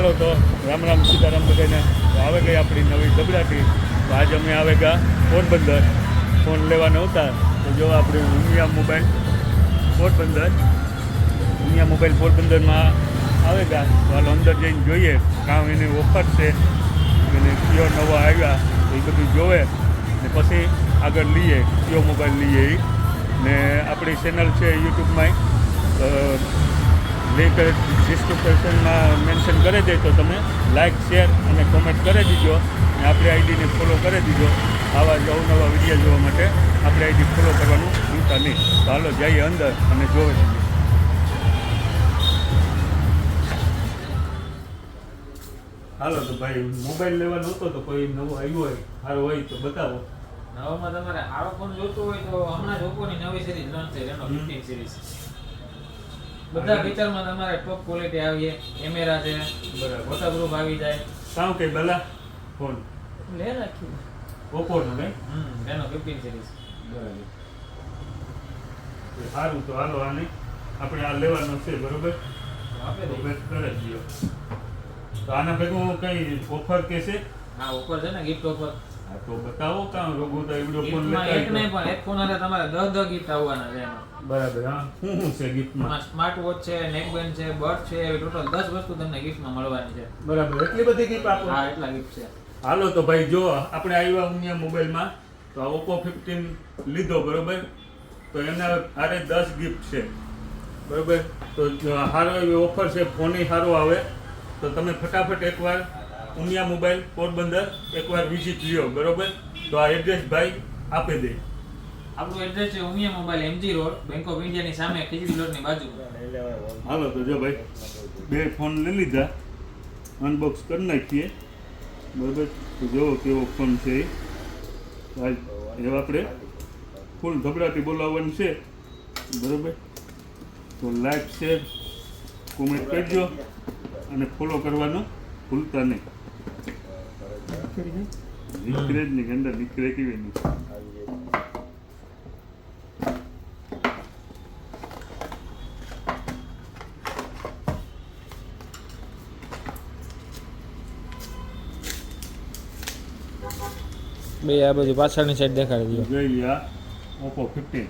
હાલો તો રામ રામ સીતારામ બધાને. આવે ગઈ આપણી નવી ગબડાટી તો આજે અમે આવે ગયા પોરબંદર. ફોન લેવાના હતા. તો જો આપણે ઉમિયા મોબાઈલ પોરબંદર. ઉમિયા મોબાઈલ પોરબંદરમાં આવે ગયા તો હાલ અંદર જઈને જોઈએ. કામ એની ઓફર છે અને કયો નવો આવ્યા એ બધું જોવે. ને પછી આગળ લઈએ. કયો મોબાઈલ લઈએ એ ને આપણી ચેનલ છે યુટ્યુબમાં લિંક ડિસ્ક્રિપ્શનમાં મેન્શન કરી દે તો તમે. લાઇક શેર અને કોમેન્ટ કરી દીજો. અને આપણી આઈડીને ફોલો કરી દીજો. આવા જ અવનવા વીડિયો જોવા માટે આપણી આઈડી ફોલો કરવાનું ભૂલતા નહીં. તો હાલો, જઈએ અંદર અને જોવે હાલો, તો ભાઈ મોબાઈલ લેવાનો હતો તો કોઈ નવો આવ્યો હોય, સારો હોય તો બતાવો. નવામાં તમારે આરો ફોન જોતો હોય તો હમણાં જ ઓપ્પોની નવી સિરીઝ લોન્ચ થઈ રેનો. 15 સિરીઝ બધા ફીચરમાં તમારે ટોપ ક્વોલિટી આવી કેમેરા છે બરાબર. વોટરપ્રૂફ આવી જાય. સાવ કે બલા ફોન. લે નાખ્યું ઓપ્પોનો નહીં? હમ એનો 15 સિરીઝ બરાબર. સારું તો હાલો આને. આપણે આ લેવાનો છે બરોબર? આપે તો બેસ્ટ કરે જ તો આના ભેગું કઈ ઓફર કે છે? હા ઓફર છે ને ગિફ્ટ ઓફર તો બતાવો કાં રોગું તો એવડો ફોન લેતા એક નહીં પણ એક ફોન હારે તમારે દસ દસ ગિફ્ટ આવવાના છે બરાબર હા. શું શું છે ગિફ્ટમાં સ્માર્ટ વોચ છે નેકબેન્ડ છે બર્ડ છે એવી ટોટલ દસ વસ્તુ તમને ગિફ્ટમાં મળવાની છે. બરાબર એટલી બધી ગિફ્ટ આપો. હા એટલા ગિફ્ટ છે. હાલો તો ભાઈ જો આપણે આવ્યા ઉમિયા મોબાઈલમાં તો આ ઓપ્પો ફિફ્ટીન લીધો બરોબર? તો એના હારે દસ ગિફ્ટ છે. બરોબર? તો હારો સારો એવી ઓફર છે ફોનય સારો આવે. તો તમે ફટાફટ એકવાર ઉમિયા મોબાઈલ પોરબંદર એકવાર વિઝિટ લ્યો બરોબર? તો આ એડ્રેસ ભાઈ આપી દે. આપણું એડ્રેસ છે Umiya mobile MG road bank of ઇન્ડિયાની સામે ખીચડી રોડની બાજુ. હાલો તો જો ભાઈ બે ફોન લઈ લીધા. અનબોક્સ કરી નાખીએ. બરોબર? તો જોવો કેવો ફોન છે એ. એવા આપણે ફૂલ ધબડાટી બોલાવવાનું છે. બરોબર? તો લાઈક શેર કોમેન્ટ કરજો. અને ફોલો કરવાનું. ભૂલતા નહીં નીકળે જ નહીં અંદર નીકળે કેવી નહીં બે આ બાજુ પાછળની સાઈડ દેખાડી દો જોઈ લે આ ઓપ્પો ફિફ્ટીન